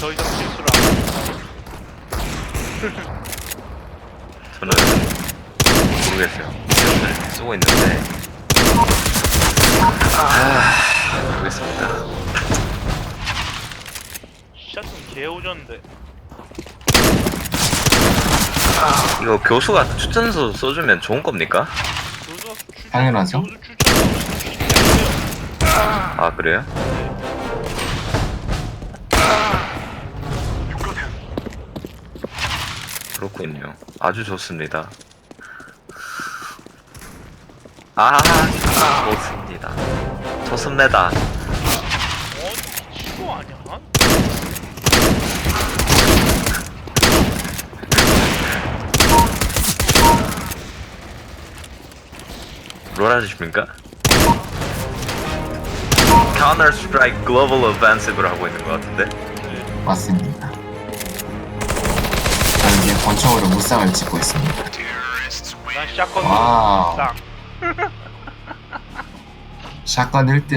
더 이상 실수를 안 합니다. 저는 모르겠어요. 시험을 쓰고 있는데 아 모르겠습니다. 샷은 개오졌는데. 이거 교수가 추천서 써주면 좋은 겁니까? 당연하죠. 아 그래요? 그렇군요. 아주 좋습니다. 아 좋습니다. 좋습니다. 어, 미친 거 아니야? 롤 하십니까? Counter Strike Global Offensive를 하고 있는 것 같은데. 맞습니다. 권총으로 무쌍을 찍고 있습니다. 난 샷건 와우. 딱. 샷건 1등